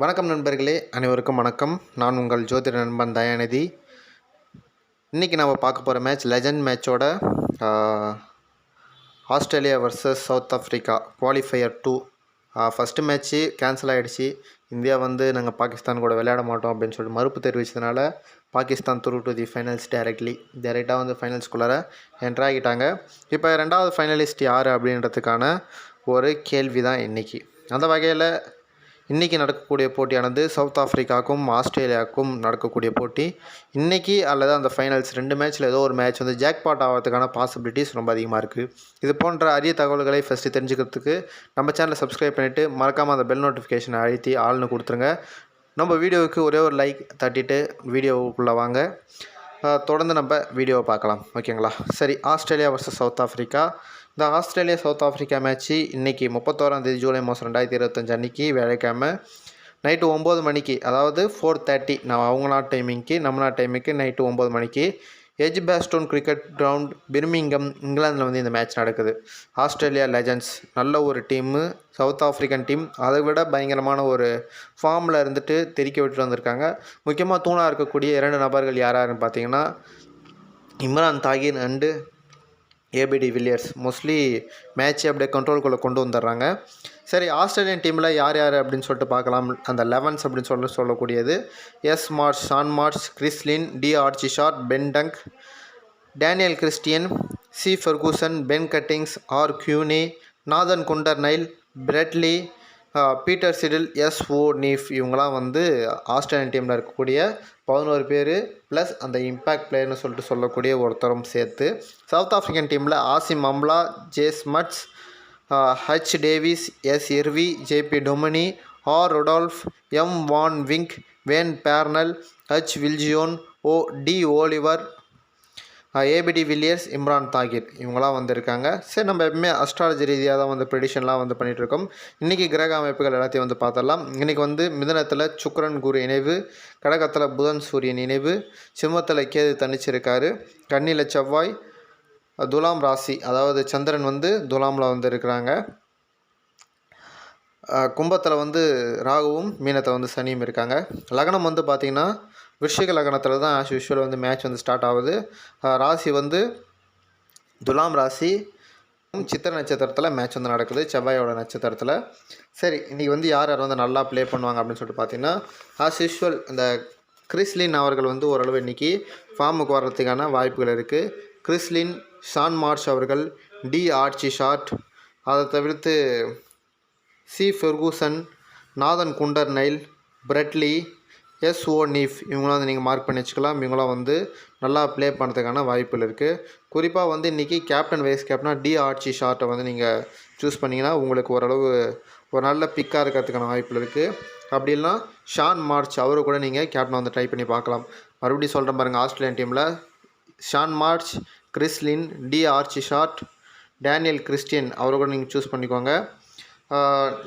வணக்கம் நண்பர்களே அனைவருக்கும் வணக்கம். நான் உங்கள் ஜோதிட நண்பன் தயாநிதி. இன்றைக்கி நம்ம பார்க்க போகிற மேட்ச் லெஜண்ட் மேட்சோட Australia versus South Africa qualifier two first match cancel ஆகிடுச்சு இந்தியா வந்து நாங்கள் பாகிஸ்தான் கூட விளையாட மாட்டோம் அப்படின்னு சொல்லிட்டு மறுப்பு தெரிவித்ததுனால பாகிஸ்தான் துரு டு தி ஃபைனல்ஸ் டேரெக்ட்லி டைரெக்டாக வந்து ஃபைனல்ஸ்குள்ளார என்ட்ரு ஆகிட்டாங்க. இப்போ ரெண்டாவது ஃபைனலிஸ்ட் யார் அப்படின்றதுக்கான ஒரு கேள்வி தான் இன்றைக்கி அந்த வகையில் இன்றைக்கி நடக்கக்கூடிய போட்டியானது சவுத் ஆஃப்ரிக்காவுக்கும் ஆஸ்திரேலியாவுக்கும் நடக்கக்கூடிய போட்டி. இன்றைக்கி அல்லது அந்த ஃபைனல்ஸ் ரெண்டு மேட்ச்சில் ஏதோ ஒரு மேட்ச் வந்து ஜாக்பாட் ஆகிறதுக்கான பாசிபிலிட்டிஸ் ரொம்ப அதிகமாக இருக்குது இது போன்ற அரிய தகவல்களை ஃபஸ்ட்டு தெரிஞ்சுக்கிறதுக்கு நம்ம சேனலை சப்ஸ்கிரைப் பண்ணிவிட்டு மறக்காமல் அந்த பெல் நோட்டிஃபிகேஷனை அழுத்தி ஆள்னு கொடுத்துருங்க. நம்ம வீடியோவுக்கு ஒரே ஒரு லைக் தட்டிட்டு வீடியோவுக்குள்ளே வாங்க. தொடர்ந்து நம்ம வீடியோவை பார்க்கலாம். ஓகேங்களா? சரி ஆஸ்திரேலியா வர்சஸ் சவுத் ஆஃப்ரிக்கா. இந்த ஆஸ்திரேலியா சவுத் ஆஃப்ரிக்கா மேட்ச்சு இன்றைக்கி முப்பத்தோராம் தேதி ஜூலை மாதம் ரெண்டாயிரத்தி இருபத்தஞ்சு அன்றைக்கி வேலைக்கிழமை நைட்டு ஒம்பது மணிக்கு அதாவது ஃபோர் தேர்ட்டி நான் அவங்க நாட்டு டைமிங்க்கு நம்ம நாட்டு டைமுக்கு நைட்டு ஒம்பது மணிக்கு Edgbaston cricket ground Birmingham இங்கிலாந்தில் வந்து இந்த மேட்ச் நடக்குது. ஆஸ்திரேலியா லெஜண்ட்ஸ் நல்ல ஒரு டீமு சவுத் ஆஃப்ரிக்கன் டீம் அதை விட பயங்கரமான ஒரு ஃபார்மில் இருந்துட்டு தெறிக்க விட்டுட்டு வந்திருக்காங்க. முக்கியமாக தூணாக இருக்கக்கூடிய இரண்டு நபர்கள் யாராருன்னு பார்த்தீங்கன்னா Imran தாகின் and AB de Villiers mostly match அப்படியே கண்ட்ரோல்குள்ளே கொண்டு வந்துடுறாங்க. சரி ஆஸ்திரேலியன் டீமில் யார் யார் அப்படின்னு சொல்லிட்டு பார்க்கலாம். அந்த லெவன்ஸ் அப்படின்னு சொல்ல சொல்லக்கூடியது. S Marsh Shaun Marsh Chris Lynn D'Arcy Short Ben Daniel Christian C Ferguson Ben Cuttings R Quiney Nathan Coulter Nile Bradley Peter Siddle S O'Keefe இவங்களாம் வந்து ஆஸ்திரேலியன் டீமில் இருக்கக்கூடிய பதினோரு பேர் ப்ளஸ் அந்த இம்பேக்ட் பிளேயர்னு சொல்லிட்டு சொல்லக்கூடிய ஒருத்தரும் சேர்த்து சவுத் ஆஃப்ரிக்கன் டீமில் Hashim Amla J Smuts H Davids S Erwee JP Duminy R Rudolph M van Wyk Wayne Parnell H Viljoen O D Olivier AB de Villiers Imran Tahir இவங்களாம் வந்திருக்காங்க. சரி நம்ம எப்பவுமே அஸ்ட்ராலஜி ரீதியாக தான் வந்து ப்ரெடிஷன்லாம் வந்து பண்ணிகிட்ருக்கோம் இன்றைக்கி கிரக அமைப்புகள் எல்லாத்தையும் வந்து பார்த்துடலாம். இன்றைக்கி வந்து மிதனத்தில் சுக்கரன் குரு இணைவு கடகத்தில் புதன் சூரியன் இணைவு சிம்மத்தில் கேது தனிச்சிருக்காரு. கண்ணியில் செவ்வாய் துலாம் ராசி அதாவது சந்திரன் வந்து துலாமில் வந்து இருக்கிறாங்க. கும்பத்தில் வந்து ராகுவும் மீனத்தை வந்து சனியும் இருக்காங்க. லக்னம் வந்து பார்த்திங்கன்னா விஷய லக்னத்தில் தான் ஆஸ் யூஷுவல் வந்து மேட்ச் வந்து ஸ்டார்ட் ஆகுது. ராசி வந்து துலாம் ராசி சித்திர நட்சத்திரத்தில் மேட்ச் வந்து நடக்குது செவ்வாயோட நட்சத்திரத்தில். சரி இன்றைக்கி வந்து யார் யார் வந்து நல்லா ப்ளே பண்ணுவாங்க அப்படின்னு சொல்லிட்டு பார்த்தீங்கன்னா ஆஸ் யூஷுவல் இந்த கிறிஸ்லின் அவர்கள் வந்து ஓரளவு இன்றைக்கி ஃபார்முக்கு வர்றதுக்கான வாய்ப்புகள் இருக்குது கிறிஸ்லின் ஷான் மார்ஷ் அவர்கள் டி ஆர்ச்சி ஷார்ட் அதை தவிர்த்து C Ferguson Nathan Coulter Nile Bradley S O'Keefe இவங்களாம் வந்து நீங்கள் மார்க் பண்ணி வச்சுக்கலாம். இவங்களாம் வந்து நல்லா ப்ளே பண்ணுறதுக்கான வாய்ப்புகள் இருக்குது குறிப்பாக வந்து இன்றைக்கி கேப்டன் வைஸ் கேப்டனாக டி ஆர்ச்சி ஷார்ட்டை வந்து நீங்கள் சூஸ் பண்ணிங்கன்னா உங்களுக்கு ஓரளவு ஒரு நல்ல பிக்காக இருக்கிறதுக்கான வாய்ப்புகள் இருக்குது அப்படி இல்லைனா ஷான் மார்ச் அவரை கூட நீங்கள் கேப்டனை வந்து ட்ரை பண்ணி பார்க்கலாம். மறுபடியும் சொல்கிறேன் பாருங்கள் ஆஸ்திரேலியன் டீமில் Shaun Marsh Chris Lynn D'Arcy Short Daniel Christian அவரை கூட நீங்கள் சூஸ் பண்ணிக்கோங்க.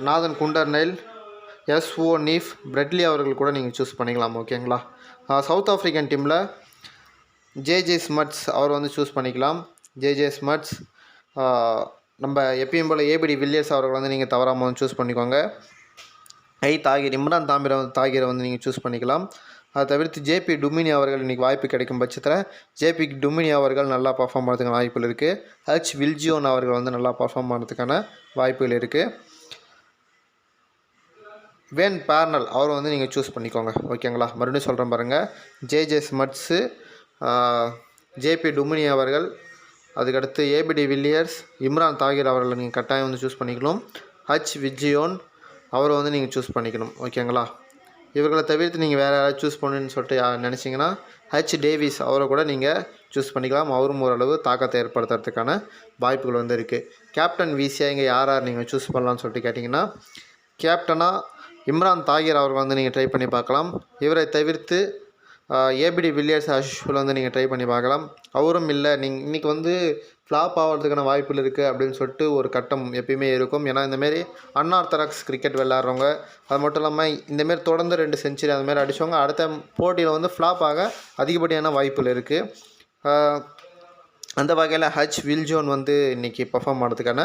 நாதன் குண்டர்நெல் எஸ்ஓ நீஃப் பிரெட்லி அவர்கள் கூட நீங்கள் சூஸ் பண்ணிக்கலாம் ஓகேங்களா சவுத் ஆஃப்ரிக்கன் டீமில் ஜேஜே ஸ்மட்ஸ் அவர் வந்து சூஸ் பண்ணிக்கலாம். ஜேஜே ஸ்மட்ஸ் நம்ம எப்பயும் போல் ஏபிடி வில்லியர்ஸ் அவர்கள் வந்து நீங்கள் தவறாமல் வந்து சூஸ் பண்ணிக்கோங்க. ஐ தாகிர் இம்ரான் தாமிர தாகிரை வந்து நீங்கள் சூஸ் பண்ணிக்கலாம். அதை தவிர்த்து ஜேபி டுமினி அவர்கள் இன்றைக்கி வாய்ப்பு கிடைக்கும் பட்சத்தில் ஜேபி டுமினி அவர்கள் நல்லா பர்ஃபார்ம் பண்ணுறதுக்கான வாய்ப்புகள் இருக்குது ஹச் வில்ஜியோன் அவர்கள் வந்து நல்லா பர்ஃபார்ம் பண்ணுறதுக்கான வாய்ப்புகள் இருக்குது வேன் பேர்னல் அவரை வந்து நீங்கள் சூஸ் பண்ணிக்கோங்க. ஓகேங்களா? மறுபடியும் சொல்கிறேன் பாருங்கள் ஜேஜே ஸ்மட்ஸு ஜேபி டுமினி அவர்கள் அதுக்கடுத்து ஏபிடி வில்லியர்ஸ் இம்ரான் தாகிர் அவர்களை நீங்கள் கட்டாயம் வந்து சூஸ் பண்ணிக்கணும். ஹச் விஜயோன் அவரை வந்து நீங்கள் சூஸ் பண்ணிக்கணும். ஓகேங்களா? இவர்களை தவிர்த்து நீங்கள் வேறு யாராவது சூஸ் பண்ணணுன்னு சொல்லிட்டு நினச்சிங்கன்னா ஹச் டேவிஸ் அவரை கூட நீங்கள் சூஸ் பண்ணிக்கலாம். அவரும் ஓரளவு தாக்கத்தை ஏற்படுத்துறதுக்கான வாய்ப்புகள் வந்து இருக்குது கேப்டன் விசியா இங்கே யார் யார் நீங்கள் சூஸ் பண்ணலான்னு சொல்லிட்டு கேட்டிங்கன்னா கேப்டனாக இம்ரான் தாகிர் அவர்கள் வந்து நீங்கள் ட்ரை பண்ணி பார்க்கலாம். இவரை தவிர்த்து ஏபிடி வில்லியர்ஸ் அஷுவல் வந்து நீங்கள் ட்ரை பண்ணி பார்க்கலாம். அவரும் இல்லை நீங்கள் இன்றைக்கி வந்து ஃப்ளாப் ஆகிறதுக்கான வாய்ப்புகள் இருக்குது அப்படின்னு சொல்லிட்டு ஒரு கட்டம் எப்பயுமே இருக்கும். ஏன்னா இந்தமாரி அன்ஆர்த்தடாக்ஸ் கிரிக்கெட் விளாட்றவங்க அது மட்டும் இல்லாமல் இந்தமாரி தொடர்ந்து ரெண்டு செஞ்சுரி அந்தமாரி அடித்தவங்க அடுத்த போட்டியில் வந்து ஃப்ளாப் ஆக அதிகப்படியான வாய்ப்புகள் இருக்குது அந்த வகையில் ஹச் வில்ஜோன் வந்து இன்றைக்கி பர்ஃபார்ம் பண்ணுறதுக்கான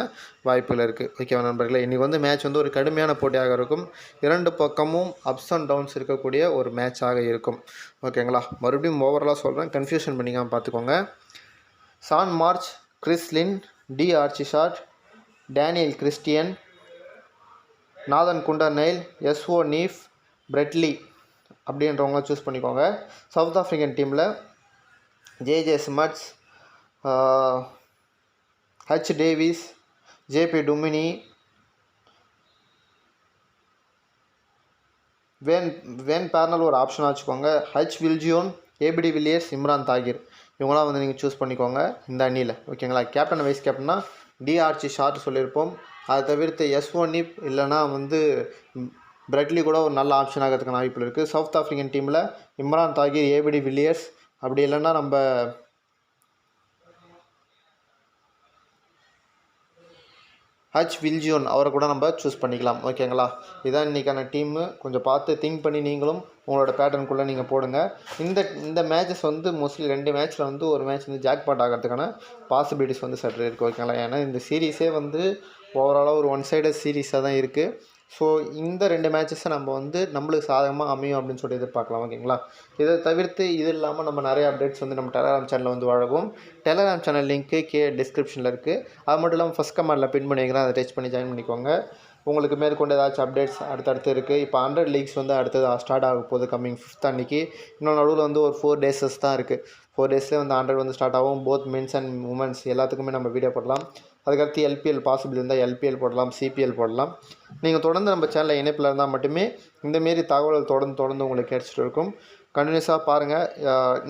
வாய்ப்புகள் இருக்குது ஓகேவா நண்பர்களே? இன்றைக்கி வந்து மேட்ச் வந்து ஒரு கடுமையான போட்டியாக இருக்கும். இரண்டு பக்கமும் அப்ஸ் அண்ட் டவுன்ஸ் இருக்கக்கூடிய ஒரு மேட்சாக இருக்கும். ஓகேங்களா மறுபடியும் ஓவராலாக சொல்கிறேன் கன்ஃபியூஷன் பண்ணிக்காமல் பார்த்துக்கோங்க Shaun Marsh Chris Lynn D'Arcy Short Daniel Christian Nathan Coulter Nile S O'Keefe Bradley அப்படின்றவங்கள choose பண்ணிக்கோங்க. சவுத் ஆஃப்ரிக்கன் டீமில் JJ Smuts H Davids JP Duminy Wayne Wayne Parnell ஒரு ஆப்ஷனாக வச்சுக்கோங்க. H Viljoen AB de Villiers Imran Tahir இவங்களாம் வந்து நீங்கள் choose பண்ணிக்கோங்க இந்த அணியில். ஓகேங்களா கேப்டன் வைஸ் கேப்டனா டிஆர்சி ஷார்ட் சொல்லியிருப்போம். அதை தவிர்த்து எஸ் நிப் இல்லைனா வந்து பிரெட்லி கூட ஒரு நல்ல ஆப்ஷன் ஆகிறதுக்கான வாய்ப்பு இருக்குது சவுத் ஆஃப்ரிக்கன் டீமில் இம்ரான் தாகிர் ஏபிடி வில்லியர்ஸ் அப்படி இல்லைன்னா நம்ம ஹச் வில்ஜியோன் அவரை கூட நம்ம சூஸ் பண்ணிக்கலாம். ஓகேங்களா இதான் இன்றைக்கான டீமு கொஞ்சம் பார்த்து திங்க் பண்ணி நீங்களும் உங்களோட பேட்டர்னுக்குள்ளே நீங்கள் போடுங்க. இந்த இந்த மேட்சஸ் வந்து மோஸ்ட்லி ரெண்டு மேட்ச்சில் வந்து ஒரு மேட்ச் வந்து ஜாக் பாட் ஆகிறதுக்கான பாசிபிலிட்டிஸ் வந்து சற்று இருக்குது ஓகேங்களா ஏன்னா இந்த சீரீஸே வந்து ஓவராலாக ஒரு ஒன் சைடட் சீரீஸாக தான் இருக்குது ஸோ இந்த ரெண்டு மேட்சஸை நம்ம வந்து நம்மளுக்கு சாதகமாக அமையும் அப்படின்னு சொல்லி எதிர்பார்க்கலாம் ஓகேங்களா? இதை தவிர்த்து இது இல்லாமல் நம்ம நிறைய அப்டேட்ஸ் வந்து நம்ம டெலகிராம் சேனலில் வந்து வழங்கும். டெலகிராம் சேனல் லிங்க்கு கே டிஸ்கிரிப்ஷனில் இருக்குது அது மட்டும் இல்லாமல் ஃபஸ்ட் கமெண்டில் பின் பண்ணிக்கலாம் அதை டச் பண்ணி ஜாயின் பண்ணிக்கோங்க. உங்களுக்கு மேற்கொண்டு ஏதாச்சும் அப்டேட்ஸ் அடுத்தடுத்து இருக்குது இப்போ ஹண்ட்ரட் லீக்ஸ் வந்து அடுத்தது ஸ்டார்ட் ஆக போகுது கம்மிங் ஃபிஃப்த் அன்றைக்கி இன்னும் நடுவில் வந்து ஒரு ஃபோர் டேஸஸ் தான் இருக்குது ஃபோர் டேஸ்லேயே வந்து ஹண்ட்ரட் வந்து ஸ்டார்ட் ஆகும். போத் மென்ஸ் அண்ட் உமன்ஸ் எல்லாத்துக்குமே நம்ம வீடியோ போடலாம். அதுக்கடுத்து எல்பிஎல் பாசிபிள் இருந்தால் எல்பிஎல் போடலாம் சிபிஎல் போடலாம். நீங்கள் தொடர்ந்து நம்ம சேனலில் இணைப்பில் இருந்தால் மட்டுமே இந்தமாரி தகவல்கள் தொடர்ந்து தொடர்ந்து உங்களுக்கு கிடச்சிட்டு இருக்கும். கண்டினியூஸாக பாருங்கள்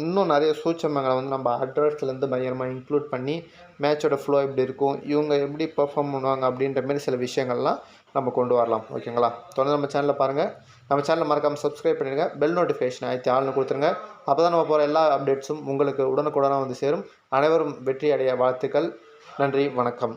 இன்னும் நிறைய சூச்சமங்களை வந்து நம்ம அட்ரஸ்லேருந்து பயங்கரமாக இன்க்ளூட் பண்ணி மேட்சோட ஃப்ளோ எப்படி இருக்கும் இவங்க எப்படி பெர்ஃபார்ம் பண்ணுவாங்க அப்படின்ற மாரி சில விஷயங்கள்லாம் நம்ம கொண்டு வரலாம். ஓகேங்களா தொடர்ந்து நம்ம சேனலில் பாருங்கள் நம்ம சேனலை மறக்காமல் சப்ஸ்கிரைப் பண்ணிடுங்க. பெல் நோட்டிஃபிகேஷன் ஆயிரத்தி ஆள்னு கொடுத்துருங்க. அப்போ தான் நம்ம போகிற எல்லா அப்டேட்ஸும் உங்களுக்கு உடனுக்குடனாக வந்து சேரும். அனைவரும் வெற்றி அடைய வாழ்த்துக்கள். நன்றி வணக்கம்.